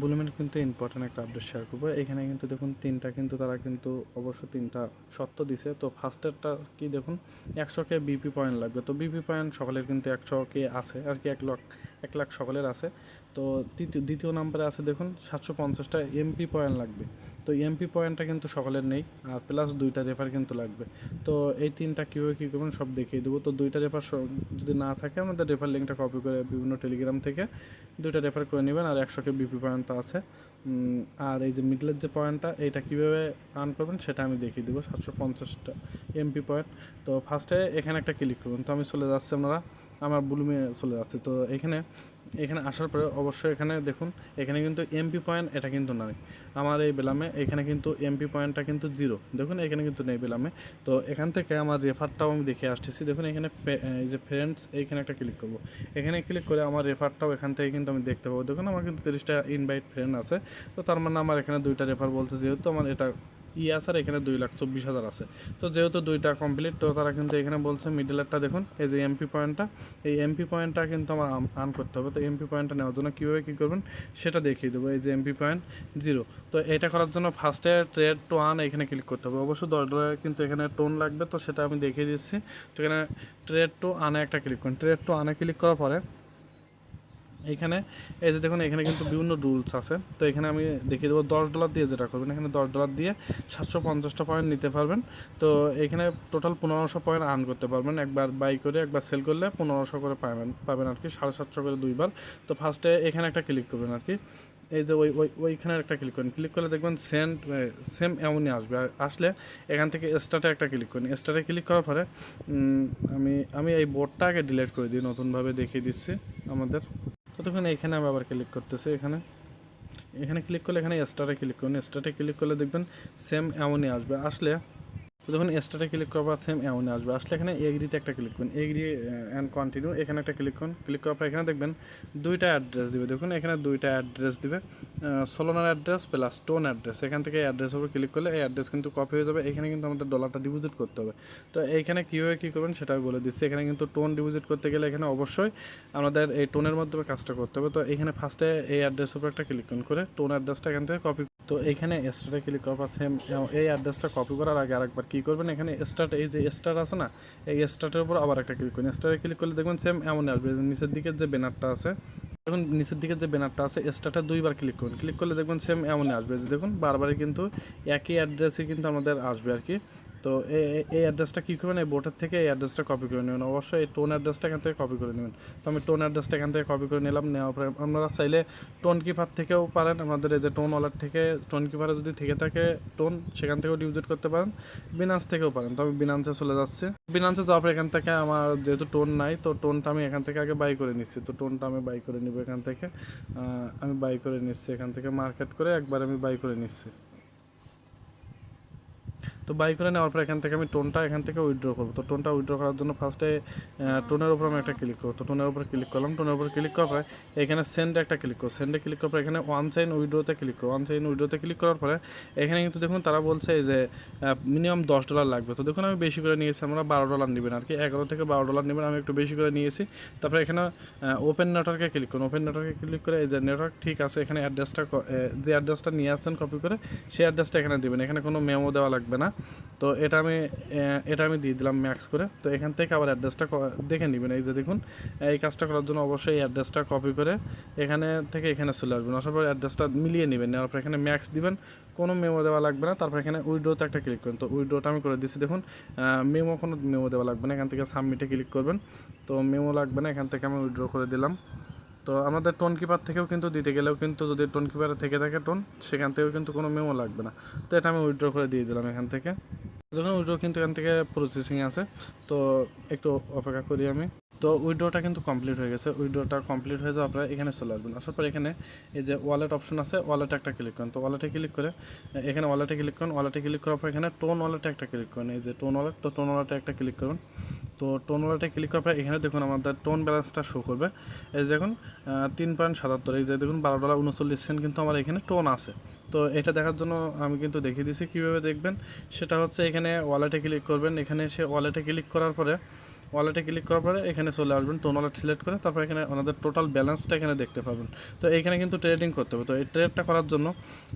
বুলুমের কিন্তু ইম্পর্টেন্ট একটা update share করব। এখানে কিন্তু দেখুন তিনটা কিন্তু তারা কিন্তু অবশ্য তিনটা সত্য দিছে। তো ফার্স্টেরটা কি দেখুন, একশো কে বিপি পয়েন্ট লাগবে। তো বিপি পয়েন্ট সকলের কিন্তু একশো কে আছে, আর কি এক লাখ এক লাখ সকলের আছে। তো তৃতীয়, দ্বিতীয় নাম্বারে আছে দেখুন, সাতশো পঞ্চাশটা এমপি পয়েন্ট লাগবে। তো এমপি পয়েন্টটা কিন্তু সকলের নেই, আর প্লাস দুইটা রেফার কিন্তু লাগবে। তো এই তিনটা কীভাবে কী করবেন সব দেখিয়ে দেবো। তো দুইটা রেফার যদি না থাকে, আমাদের রেফার লিঙ্কটা কপি করে বিভিন্ন টেলিগ্রাম থেকে দুইটা রেফার করে নেবেন, আর একশোকে বিপি পয়েন্ট আছে। আর এই যে মিডলের যে পয়েন্টটা এইটা কীভাবে আর্ন করবেন সেটা আমি দেখিয়ে দেবো, সাতশো পঞ্চাশটা এমপি পয়েন্ট তো ফার্স্টে এখানে একটা ক্লিক করবেন তো আমি চলে যাচ্ছি আপনারা আমার বুলুমে চলে যাচ্ছে। তো এখানে এখানে আসার পরে অবশ্যই এখানে দেখুন, এখানে কিন্তু এমপি পয়েন্ট এটা কিন্তু নয় আমার এই বেলামে এখানে কিন্তু এমপি পয়েন্টটা কিন্তু জিরো দেখুন, এখানে কিন্তু নেই বেলামে। তো এখান থেকে আমার রেফারটাও আমি দেখে আসতেছি। দেখুন, এখানে এই যে ফ্রেন্ডস এইখানে একটা ক্লিক করব। এখানে ক্লিক করে আমার রেফারটাও এখান থেকে কিন্তু আমি দেখতে পাবো। দেখুন, আমার কিন্তু তিরিশটা ইনভাইট ফ্রেন্ড আছে। তো তার মানে আমার এখানে দুইটা রেফার বলছে, যেহেতু আমার এটা ই আছে আর এখানে দুই লাখ চব্বিশ হাজার আছে। তো যেহেতু দুইটা কমপ্লিট তো তারা কিন্তু এখানে বলছে মিডলেরটা দেখুন, এই যে এমপি পয়েন্টটা এই এমপি পয়েন্টটা কিন্তু আমার আর্ন করতে হবে। তো এমপি পয়েন্টটা নেওয়ার জন্য কীভাবে কী করবেন, সেটা দেখিয়ে দেবো। এই যে এমপি পয়েন্ট জিরো তো এটা করার জন্য ফার্স্টে ট্রেড টু আন এখানে ক্লিক করতে হবে। অবশ্যই দশ ডলার কিন্তু এখানে টোন লাগবে, তো সেটা আমি দেখিয়ে দিচ্ছি। তো এখানে ট্রেড টু আনে একটা ক্লিক করুন। ট্রেড টু আনে ক্লিক করার পরে এখানে, এই যে দেখুন, এখানে কিন্তু বিভিন্ন রুলস আছে। তো এখানে আমি দেখিয়ে দেবো, দশ ডলার দিয়ে যেটা করবেন, এখানে দশ ডলার দিয়ে সাতশো পঞ্চাশটা পয়েন্ট নিতে পারবেন। তো এখানে টোটাল পনেরোশো পয়েন্ট আর্ন করতে পারবেন। একবার বাই করে, একবার সেল করলে পনেরোশো করে পাবেন পাবেন আর কি, সাড়ে সাতশো করে দুইবার। তো ফার্স্টে এখানে একটা ক্লিক করবেন আর কি। এই যে ওই ওই, ওইখানে একটা ক্লিক করেন। ক্লিক করলে দেখবেন সেন্ট সেম এমনই আসবে। আসলে এখান থেকে স্টার্টে একটা ক্লিক করেন। স্টার্টে ক্লিক করার পরে আমি আমি এই বোর্ডটা আগে ডিলিট করে দিই, নতুনভাবে দেখিয়ে দিচ্ছি আমাদের। তো তখন এখানে আমি আবার ক্লিক করতেছি, এখানে। এখানে ক্লিক করলে এখানে স্টারে ক্লিক করুন। স্টারে ক্লিক করলে দেখবেন সেম এমনই আসবে। আসলে তো যখন স্টারে ক্লিক করবার সেম এমন আসবে। আসলে এখানে এগ্রিতে একটা ক্লিক করুন। এগ্রি অ্যান্ড কন্টিনিউ এখানে একটা ক্লিক করুন। ক্লিক করার পর এখানে দেখবেন দুইটা অ্যাড্রেস দিবে। দেখুন, এখানে দুইটা অ্যাড্রেস দিবে। সোলোনার অ্যাড্রেস প্লাস টোন অ্যাড্রেস এখান থেকে অ্যাড্রেসের উপর ক্লিক করলে এই অ্যাড্রেস কিন্তু কপি হয়ে যাবে। এখানে কিন্তু আমাদের ডলারটা ডিপোজিট করতে হবে। তো এইখানে কীভাবে কী করবেন সেটা বলে দিচ্ছি। এখানে কিন্তু টোন ডিপোজিট করতে গেলে এখানে অবশ্যই আমাদের এই টোনের মাধ্যমে কাজটা করতে হবে। তো এখানে ফার্স্টে এই অ্যাড্রেসের উপর একটা ক্লিক করুন। করে টোন অ্যাড্রেসটা এখান থেকে কপি তো এখানে স্টার্টে ক্লিক করার সেম এই অ্যাড্রেসটা কপি করার আগে আরেকবার কী করবেন? এখানে স্টার্ট এই যে স্টার আছে না, এই স্টার্টের উপর আবার একটা ক্লিক করুন। স্টারে ক্লিক করলে দেখবেন সেম এমন আসবে। নিচের দিকে যে ব্যানারটা আছে, দেখুন নিচের দিকে যে ব্যানারটা আছে স্টারটা দুইবার ক্লিক করুন। ক্লিক করলে দেখবেন সেম এমন আসবে। যে দেখুন, বারবারই কিন্তু একই অ্যাড্রেসে কিন্তু আমাদের আসবে আর কি। তো এই অ্যাড্রেসটা কী করবেন? এই বোর্ডের থেকে এই অ্যাড্রেসটা কপি করে নেবেন। অবশ্যই এই টোন অ্যাড্রেসটা এখান থেকে কপি করে নেবেন। তো আমি টোন অ্যাড্রেসটা এখান থেকে কপি করে নিলাম। নেওয়ার পরে আপনারা চাইলে টোন কিপার থেকেও পারেন। আমাদের এই যে টোন ওয়ালার থেকে টোন কিপারে যদি থেকে থাকে টোন সেখান থেকেও ডিউজিট করতে পারেন। বিনান্স থেকেও পারেন। তো আমি বিনান্সে চলে যাচ্ছি। বিনান্সে যাওয়ার পর এখান থেকে আমার যেহেতু টোন নাই, তো টোনটা আমি এখান থেকে আগে বাই করে নিচ্ছি। তো টোনটা আমি বাই করে নিব এখান থেকে। আমি বাই করে নিচ্ছি এখান থেকে মার্কেট করে একবার আমি বাই করে নিচ্ছি। তো বাই করে নেওয়ার পর এখান থেকে আমি টোনটা এখান থেকে উইথড্র করব। তো টোনটা উইথড্র করার জন্য ফার্স্টে টোনের উপর আমি একটা ক্লিক করব। তো টোনের উপর ক্লিক করলাম। টোনের উপর ক্লিক করার পরে এখানে সেন্ডে একটা ক্লিক করব। সেন্ডে ক্লিক করার পর এখানে ওয়ান সাইন উইড্রোতে ক্লিক করব। ওয়ান সাইন উইড্রোতে ক্লিক করার পরে এখানে কিন্তু দেখুন তারা বলছে যে মিনিমাম দশ ডলার লাগবে। তো দেখুন আমি বেশি করে নিয়েছি, আমরা বারো ডলার নেবেন আর কি এগারো থেকে বারো ডলার নেবেন, আমি একটু বেশি করে নিয়েছি। তারপরে এখানে ওপেন নেটওয়ার্কে ক্লিক করুন। ওপেন নেটওয়ার্কে ক্লিক করে এই যে নেটওয়ার্ক ঠিক আছে, এখানে অ্যাড্রেসটা যে অ্যাড্রেসটা নিয়ে আসছেন কপি করে, সেই অ্যাড্রেসটা এখানে দেবেন। এখানে কোনো মেমো দেওয়া লাগবে না। তো এটা আমি এটা আমি দিয়ে দিলাম ম্যাক্স করে। তো এখান থেকে আবার অ্যাড্রেসটা দেখে নেবেন। এই যে দেখুন, এই কাজটা করার জন্য অবশ্যই অ্যাড্রেসটা কপি করে এখানে থেকে এখানে চলে আসবেন। আসার পর অ্যাড্রেসটা মিলিয়ে নেবেন। নেওয়ার পর এখানে ম্যাক্স দিবেন। কোনো মেমো দেওয়া লাগবে না। তারপর এখানে উইড্রোতে একটা ক্লিক করুন। তো উইড্রোটা আমি করে দিচ্ছি দেখুন মেমো কোনো মেমো দেওয়া লাগবে না। এখান থেকে সাবমিটে ক্লিক করবেন। তো মেমো লাগবে না। এখান থেকে আমি উইড্রো করে দিলাম। তো আমাদের টোন কিপার থেকেও কিন্তু দিতে গেলেও কিন্তু যদি টোন কিপারে থেকে থাকে টোন, সেখান থেকেও কিন্তু কোনো মেমো লাগবে না। তো এটা আমি উইড্রো করে দিয়ে দিলাম এখান থেকে। দেখুন উইড্রো কিন্তু এখান থেকে প্রসেসিং আছে। তো একটু অপেক্ষা করি আমি। তো উইড্রোটা কিন্তু কমপ্লিট হয়ে গেছে। উইড্রোটা কমপ্লিট হয়ে যাওয়ার পরে এখানে চলে আসবেন। আসার পর এখানে এই যে ওয়ালেট অপশন আছে ওয়ালেটে একটা ক্লিক করুন। তো ওয়ালেটে ক্লিক করে, এখানে ওয়ালেটে ক্লিক করুন। ওয়ালেটে ক্লিক করার পর এখানে টোন ওয়ালেটে একটা ক্লিক করুন। এই যে টোন ওয়ালেট তো টোন ওয়ালেটে একটা ক্লিক করুন। তো টোন ওয়ালেটে ক্লিক করার পর এখানে দেখুন আমাদের টোন ব্যালেন্সটা শো করবে। এই যে দেখুন তিন পয়েন্ট সাতাত্তর। এই যে দেখুন, বারো ডলার উনচল্লিশ সেন্ট কিন্তু আমার এখানে টোন আছে। তো এটা দেখার জন্য আমি কিন্তু দেখিয়ে দিয়েছি। কীভাবে দেখবেন? সেটা হচ্ছে এখানে ওয়ালেটে ক্লিক করবেন। এখানে এসে ওয়ালেটে ক্লিক করার পরে ওয়ালেটে ক্লিক করার পরে এখানে চলে আসবেন টোন ওয়ালেট সিলেক্ট করে তারপর এখানে ওনাদের টোটাল ব্যালেন্সটা এখানে দেখতে পাবেন। তো এইখানে কিন্তু ট্রেডিং করতে হবে। তো এই ট্রেডটা করার জন্য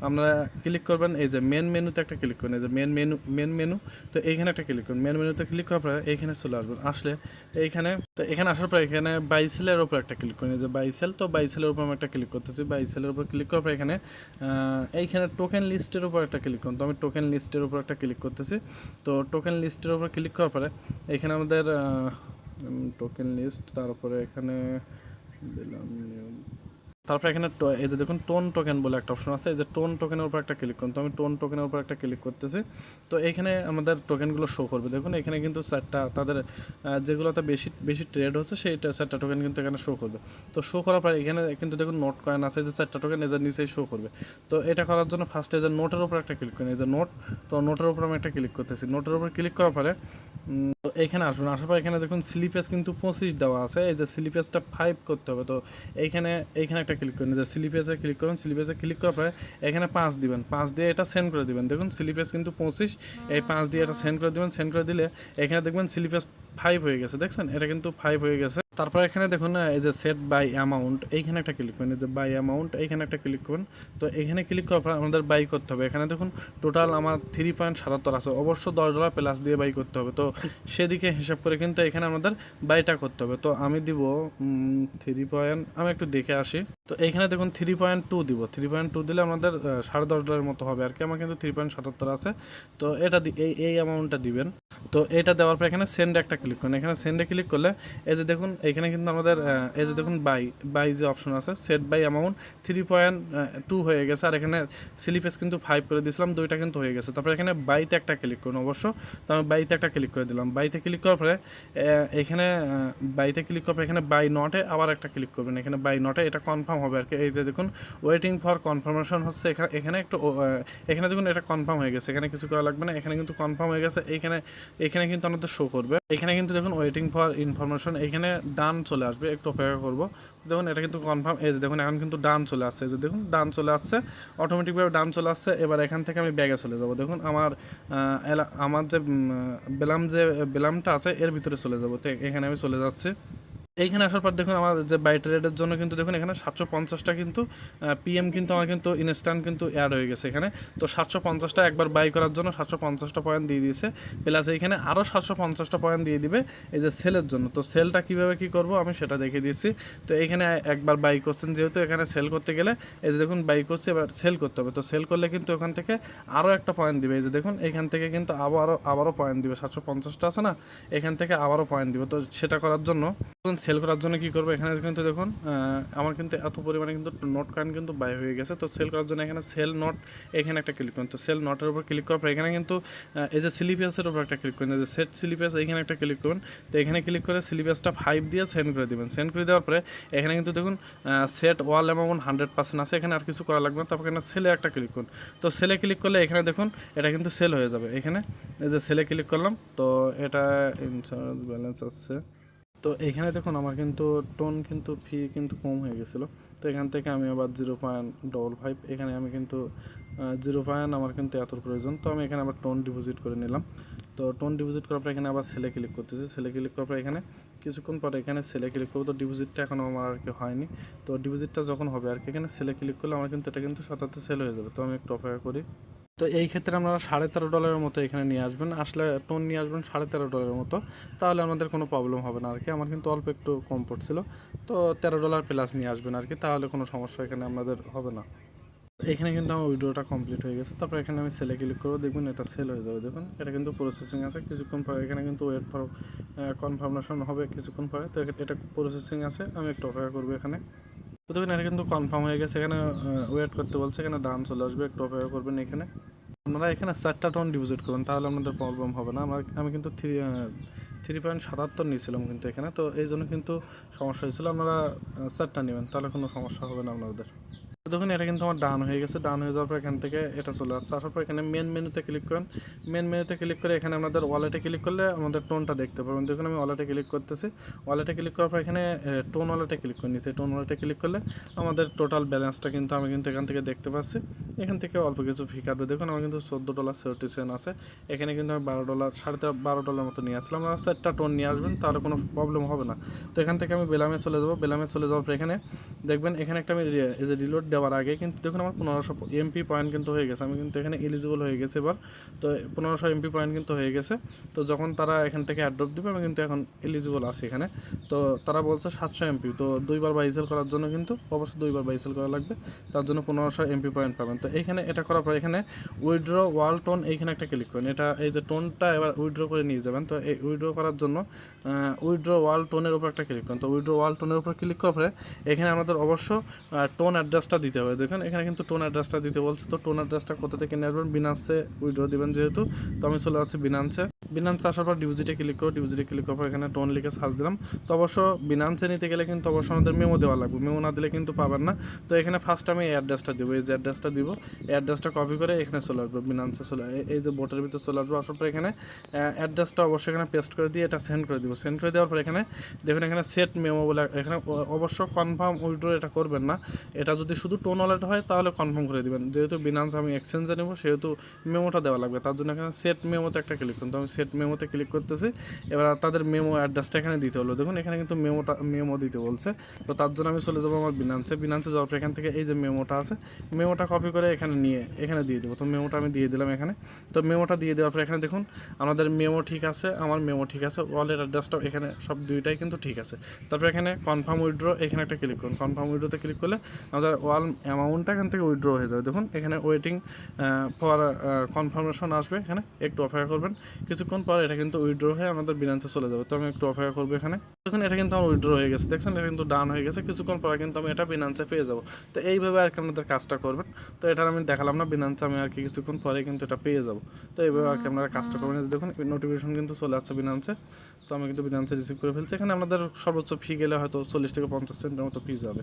আমরা ক্লিক করবেন, এই যে মেন মেনুতে একটা ক্লিক করুন, এই যে মেন মেনু মেন মেনু তো এইখানে একটা ক্লিক করুন। মেন মেনুতে ক্লিক করার পরে এইখানে চলে আসবেন, আসলে এইখানে, তো এখানে আসার পরে এখানে বাইসেলের উপর একটা ক্লিক করুন। এই যে বাইসেল তো বাইসেলের উপর আমি একটা ক্লিক করতেছি। বাইসেলের উপর ক্লিক করার পরে এখানে এইখানে টোকেন লিস্টের উপর একটা ক্লিক করুন। তো আমি টোকেন লিস্টের উপর একটা ক্লিক করতেছি। তো টোকেন লিস্টের উপর ক্লিক করার পরে এখানে আমাদের টোকেন লিস্ট তারপরে এখানে দিলাম তারপরে এখানে এই যে দেখুন টোন টোকেন বলে একটা অপশন আছে, এই যে টোন টোকেনের উপর একটা ক্লিক করুন। তো আমি টোন টোকেনের উপর একটা ক্লিক করতেছি। তো এখানে আমাদের টোকেনগুলো শো করবে। দেখুন, এখানে কিন্তু চারটা তাদের যেগুলোতে বেশি বেশি ট্রেড হচ্ছে, সেই চারটা টোকেন কিন্তু এখানে শো করবে। তো শো করার পর এখানে কিন্তু দেখুন নোট কয়েন আছে, যে চারটা টোকেন এদের নিচেই শো করবে। তো এটা করার জন্য ফার্স্টে যে নোটের উপর একটা ক্লিক করেন। এই যে নোট তো নোটের উপর আমি একটা ক্লিক করতেছি। নোটের উপর ক্লিক করার পরে এখানে আসবেন, আসার পর এখানে দেখুন স্লিপেজ কিন্তু পঁচিশ দেওয়া আছে। এই যে স্লিপেজটা ফাইভ করতে হবে, তো এইখানে এইখানে একটা ক্লিক করুন। যে স্লিপেজে ক্লিক করুন স্লিপেজে ক্লিক করার পরে এখানে পাঁচ দিবেন। পাঁচ দিয়ে এটা সেন্ড করে দিবেন। দেখুন স্লিপেজ কিন্তু পঁচিশ, এই পাঁচ দিয়ে এটা সেন্ড করে দিবেন। সেন্ড করে দিলে এখানে দেখবেন স্লিপেজ ফাইভ হয়ে গেছে। দেখছেন? এটা কিন্তু ফাইভ হয়ে গেছে। তারপর এখানে দেখুন এই যে সেট বাই অ্যামাউন্ট এইখানে একটা ক্লিক করুন। এই যে বাই অ্যামাউন্ট এইখানে একটা ক্লিক করুন। তো এখানে ক্লিক করার পর আমাদের বাই করতে হবে। এখানে দেখুন টোটাল আমার থ্রি পয়েন্ট সাতাত্তর আছে। অবশ্য দশ ডলার প্লাস দিয়ে বাই করতে হবে। তো সেদিকে হিসাব করে কিন্তু এখানে আমাদের বাইটা করতে হবে। তো আমি দিব থ্রি পয়েন্ট আমি একটু দেখে আসি। তো এইখানে দেখুন থ্রি পয়েন্ট টু দিব। থ্রি পয়েন্ট টু দিলে আমাদের সাড়ে দশ ডলারের মতো হবে। আর কি আমার কিন্তু থ্রি পয়েন্ট সাতাত্তর আছে। তো এটা এই এই অ্যামাউন্টটা দিবেন। তো এটা দেওয়ার পর এখানে সেন্ডে একটা ক্লিক করুন। এখানে সেন্ডে ক্লিক করলে এই যে দেখুন এখানে কিন্তু আমাদের এই যে দেখুন বাই বাই যে অপশন আছে set buy amount three point two হয়ে গেছে। আর এখানে স্লিপেজ কিন্তু ফাইভ করে দিয়েছিলাম, দুইটা কিন্তু হয়ে গেছে। তারপরে এখানে বাইতে একটা ক্লিক করুন অবশ্য। তো আমি বাইতে একটা ক্লিক করে দিলাম। বাইতে ক্লিক করার পরে এখানে বাইতে ক্লিক করার পরে এখানে বাই নটে আবার একটা ক্লিক করবেন। এখানে বাই নটে এটা কনফার্ম হবে আর কি এই যে দেখুন ওয়েটিং ফর কনফার্মেশন হচ্ছে এখানে এখানে একটু এখানে দেখুন এটা কনফার্ম হয়ে গেছে। এখানে কিছু করা লাগবে না, এখানে কিন্তু কনফার্ম হয়ে গেছে। এখানে এখানে কিন্তু আমাদের শো করবে। এখানে কিন্তু দেখুন ওয়েটিং ফর ইনফরমেশন এখানে ডান চলে আসবে। একটু অপেক্ষা করব। দেখুন, এটা কিন্তু কনফার্ম এই যে দেখুন, এখন কিন্তু ডান চলে আসছে। এই যে দেখুন ডান চলে আসছে। অটোমেটিকভাবে ডান চলে আসছে। এবার এখান থেকে আমি ব্যাগে চলে যাব। দেখুন, আমার আমার যে বেলাম যে, বেলামটা আছে, এর ভিতরে চলে যাব। তো এখানে আমি চলে যাচ্ছি। এইখানে আসার পর দেখুন আমার যে বাই ট্রেডের জন্য কিন্তু দেখুন এখানে সাতশো পঞ্চাশটা কিন্তু পিএম কিন্তু আমার কিন্তু ইনস্ট্যান্ট কিন্তু অ্যাড হয়ে গেছে এখানে। তো সাতশো পঞ্চাশটা একবার বাই করার জন্য সাতশো পঞ্চাশটা পয়েন্ট দিয়ে দিয়েছে। প্লাস এইখানে আরও সাতশো পঞ্চাশটা পয়েন্ট দিয়ে দিবে এই যে সেলের জন্য। তো সেলটা কীভাবে কী করব আমি সেটা দেখে দিয়েছি তো এখানে একবার বাই করছেন যেহেতু এখানে সেল করতে গেলে এই যে দেখুন বাই করছে, এবার সেল করতে হবে। তো সেল করলে কিন্তু ওখান থেকে আরও একটা পয়েন্ট দিবে। এই যে দেখুন এখান থেকে কিন্তু আবারও আবারও পয়েন্ট দিবে। সাতশো পঞ্চাশটা আছে না? এখান থেকে আবারও পয়েন্ট দিবে। তো সেটা করার জন্য সেল করার জন্য কি করব? এখানে কিন্তু দেখুন আমার কিন্তু এত পরিমাণে কিন্তু নোট কয়েন কিন্তু বাই হয়ে গেছে। তো সেল করার জন্য এখানে সেল নোট এখানে একটা ক্লিক করুন। তো সেল নোটের উপর ক্লিক করার পর এখানে কিন্তু এই যে সিলিপিয়াসের উপর একটা ক্লিক করুন। যে সেট সিলিপিয়াস এখানে একটা ক্লিক করুন। তো এখানে ক্লিক করে সিলিপিয়াসটা ফাইভ দিয়ে সেন্ড করে দেবেন। সেন্ড করে দেওয়ার পরে এখানে কিন্তু দেখুন সেট ওয়াল অ্যামাউন্ট হান্ড্রেড পার্সেন্ট আছে। এখানে আর কিছু করা লাগবে না। তারপর এখানে সেলে একটা ক্লিক করুন। তো সেলে ক্লিক করলে এখানে দেখুন, এটা কিন্তু সেল হয়ে যাবে। এখানে এই যে সেলে ক্লিক করলাম। তো এটা ইন্স্যুরেন্স ব্যালেন্স আছে। তো এখানে দেখুন আমার কিন্তু টোন কিন্তু ফি কিন্তু কম হয়ে গেছিল। তো এখান থেকে আমি আবার জিরো পয়েন্ট ডবল ফাইভ এখানে আমি কিন্তু জিরো পয়েন্ট আমার কিন্তু এত প্রয়োজন। তো আমি এখানে আবার টোন ডিপোজিট করে নিলাম। তো টোন ডিপোজিট করার পর এখানে আবার সেলে ক্লিক করতেছি। সেলে ক্লিক করার পর এখানে কিছুক্ষণ পরে এখানে সেলে ক্লিক করব। তো ডিপোজিটটা এখনও আমার আর কি হয়নি। তো ডিপোজিটটা যখন হবে আর কি, এখানে সেলে ক্লিক করলে আমার কিন্তু এটা কিন্তু সাথে সেল হয়ে যাবে। তো আমি একটু অপেক্ষা করি। তো এই ক্ষেত্রে আপনারা সাড়ে তেরো ডলারের মতো এখানে নিয়ে আসবেন। আসলে টোন নিয়ে আসবেন সাড়ে তেরো ডলারের মতো। তাহলে আমাদের কোনো প্রবলেম হবে না আর কি আমার কিন্তু অল্প একটু কম পড়ছিল। তো তেরো ডলার প্লাস নিয়ে আসবেন আর কি তাহলে কোনো সমস্যা এখানে আপনাদের হবে না। এখানে কিন্তু আমার ভিডিওটা কমপ্লিট হয়ে গেছে। তারপর এখানে আমি সেলে ক্লিক করব। দেখবেন এটা সেল হয়ে যাবে। দেখুন, এটা কিন্তু প্রসেসিং আছে। কিছুক্ষণ পরে এখানে কিন্তু ওয়েট ফর কনফার্মেশন হবে কিছুক্ষণ পরে। তো এটা প্রসেসিং আছে। আমি একটু অপেক্ষা করব এখানে। তো দেখুন এটা কিন্তু কনফার্ম হয়ে গেছে, এখানে ওয়েট করতে বলছে, এখানে ডান চলে আসবে, একটু অপেক্ষা করবেন এখানে। আপনারা এখানে চারটা টোন ডিপোজিট করবেন তাহলে আপনাদের প্রবলেম হবে না। আমার, আমি কিন্তু থ্রি থ্রি পয়েন্ট সাতাত্তর নিয়েছিলাম কিন্তু এখানে, তো এই জন্য কিন্তু সমস্যা হয়েছিল। আপনারা চারটা নেবেন, তাহলে কোনো সমস্যা হবে না আপনাদের। দেখুন, এটা কিন্তু আমার ডান হয়ে গেছে। ডান হয়ে যাওয়ার পর এখান থেকে এটা চলে আসছে। আসার পর এখানে মেন মেনুতে ক্লিক করেন। মেন মেনুতে ক্লিক করে এখানে আমাদের ওয়ালেটে ক্লিক করলে আমাদের টোনটা দেখতে পাবেন। দেখুন, আমি ওয়ালেটে ক্লিক করতেছি। ওয়ালেটে ক্লিক করার পর এখানে টোন ওয়ালেটে ক্লিক করে নিচ্ছি টোন ওয়ালেটে ক্লিক করলে আমাদের টোটাল ব্যালেন্সটা কিন্তু আমি কিন্তু এখান থেকে দেখতে পাচ্ছি। এখান থেকে অল্প কিছু ফি কাটবে। দেখুন, আমার কিন্তু চোদ্দ ডলার সেভেন্টি সেভেন আছে। এখানে কিন্তু আমি বারো ডলার সাড়ে বারো ডলার মতো নিয়ে আসলাম। আপনারা চারটা টোন নিয়ে আসবেন, তাহলে কোনো প্রবলেম হবে না। তো এখান থেকে আমি বেলামে চলে যাব। বেলামে চলে যাওয়ার পর এখানে দেখবেন, এখানে একটা আমি এই যে রিলোড দেওয়ার আগে কিন্তু দেখুন আমার পনেরোশো এমপি পয়েন্ট কিন্তু হয়ে গেছে। আমি কিন্তু এখানে এলিজিবল হয়ে গেছে এবার। তো পনেরোশো এমপি পয়েন্ট কিন্তু হয়ে গেছে। তো যখন তারা এখান থেকে অ্যাড্রপ দেবে, আমি কিন্তু এখন এলিজিবল আছি এখানে। তো তারা বলছে সাতশো এমপি তো দুইবার বাইসেল করার জন্য কিন্তু অবশ্যই দুইবার বাইসেল করা লাগবে। তার জন্য পনেরোশো এমপি পয়েন্ট পাবেন। তো এখানে এটা করার পর এখানে উইড্র ওয়াল টোন এইখানে একটা ক্লিক করেন। এটা এই যে টোনটা এবার উইড্র করে নিয়ে যাবেন। তো এই উইড্র করার জন্য উইড্র ওয়াল টোনের উপর একটা ক্লিক করেন। তো উইড্র ওয়াল টোনের উপর ক্লিক করার পরে এখানে আমাদের অবশ্য টোন অ্যাড্রেসটা দিতে হবে। দেখুন, এখানে কিন্তু টোন অ্যাড্রেসটা দিতে বলছে। তো টোন অ্যাড্রেসটা কোথা থেকে নিয়ে আসবেন? বিনান্সে উইড্র দিবেন যেহেতু। তো আমি চলে আসছি বিনান্সে বিনান্সে আসার পর ডিউজিটে ক্লিক করো ডিউজিটে ক্লিক করার পর এখানে টোন লিখে সার্চ দিলাম। তো অবশ্য বিনান্সে নিতে গেলে কিন্তু অবশ্য আমাদের মেমো দেওয়া লাগবে। মেমো না দিলে কিন্তু পাবেন না। তো এখানে ফার্স্ট আমি অ্যাড্রেসটা দেবো। এই যে অ্যাড্রেসটা দিব অ্যাড্রেসটা কপি করে এখানে চলে আসব বিনান্সে চলে এই- এই যে বোটের ভিতরে চলে আসব। আসার পর এখানে অ্যাড্রেসটা অবশ্যই এখানে পেস্ট করে দিয়ে এটা সেন্ড করে দিব। সেন্ড করে দেওয়ার পর এখানে, দেখুন এখানে সেট মেমো বলে, এখানে অবশ্য কনফার্ম উইড্রো এটা করবেন না। এটা যদি শুধু টোন ওয়ালেট হয়, তাহলে কনফার্ম করে দিবেন। যেহেতু বিনান্স আমি এক্সচেঞ্জে নেব, সেহেতু মেমোটা দেওয়া লাগবে। তার জন্য এখানে সেট মেমোতে একটা ক্লিক করুন। তো আমি সেট মেমোতে ক্লিক করতেছি। এবার তাদের মেমো অ্যাড্রেসটা এখানে দিতে হলো। দেখুন, এখানে কিন্তু মেমোটা মেমো দিতে বলছে। তো তার জন্য আমি চলে যাব আমার বিনান্সে বিনান্সে যাওয়ার পর এখান থেকে এই যে মেমোটা আছে মেমোটা কপি করে এখানে নিয়ে, এখানে দিয়ে দেবো। তো মেমোটা আমি দিয়ে দিলাম এখানে। তো মেমোটা দিয়ে দেওয়ার পর এখানে দেখুন, আমাদের মেমো ঠিক আছে, আমার মেমো ঠিক আছে ওয়ালেট অ্যাড্রেসটাও এখানে সব দুইটাই কিন্তু ঠিক আছে। তারপর এখানে কনফার্ম উইড্রো এখানে একটা ক্লিক করুন। কনফার্ম উইড্রোতে ক্লিক করলে আমাদের ওয়াল অ্যামাউন্টটা এখান থেকে উইড্রো হয়ে যাবে। দেখুন, এখানে ওয়েটিং ফর কনফার্মেশন আসবে। এখানে একটু অপেক্ষা করবেন। কিছুক্ষণ পর এটা কিন্তু উইড্রো হয়ে আমাদের বিনান্সে চলে যাবে। তো আমি একটু অপেক্ষা করব এখানে। দেখুন, এটা কিন্তু আমার উইড্রো হয়ে গেছে। দেখছেন, এটা কিন্তু ডান হয়ে গেছে। কিছুক্ষণ পরে কিন্তু আমি এটা বিনান্সে পেয়ে যাব। তো এইভাবে আর কি আপনাদের কাজটা করবেন। তো এটা আমি দেখালাম না বিনান্সে আমি আর কি কিছুক্ষণ পরে কিন্তু এটা পেয়ে যাব। তো এইভাবে আর কি আপনারা কাজটা করবেন দেখুন নোটিফিকেশন কিন্তু চলে আসছে বিনান্সে তো আমি কিন্তু বিনান্সে রিসিভ করে ফেলছি। এখানে আপনাদের সর্বোচ্চ ফি গেলে হয়তো চল্লিশ থেকে পঞ্চাশ সেন্টের মতো ফি যাবে।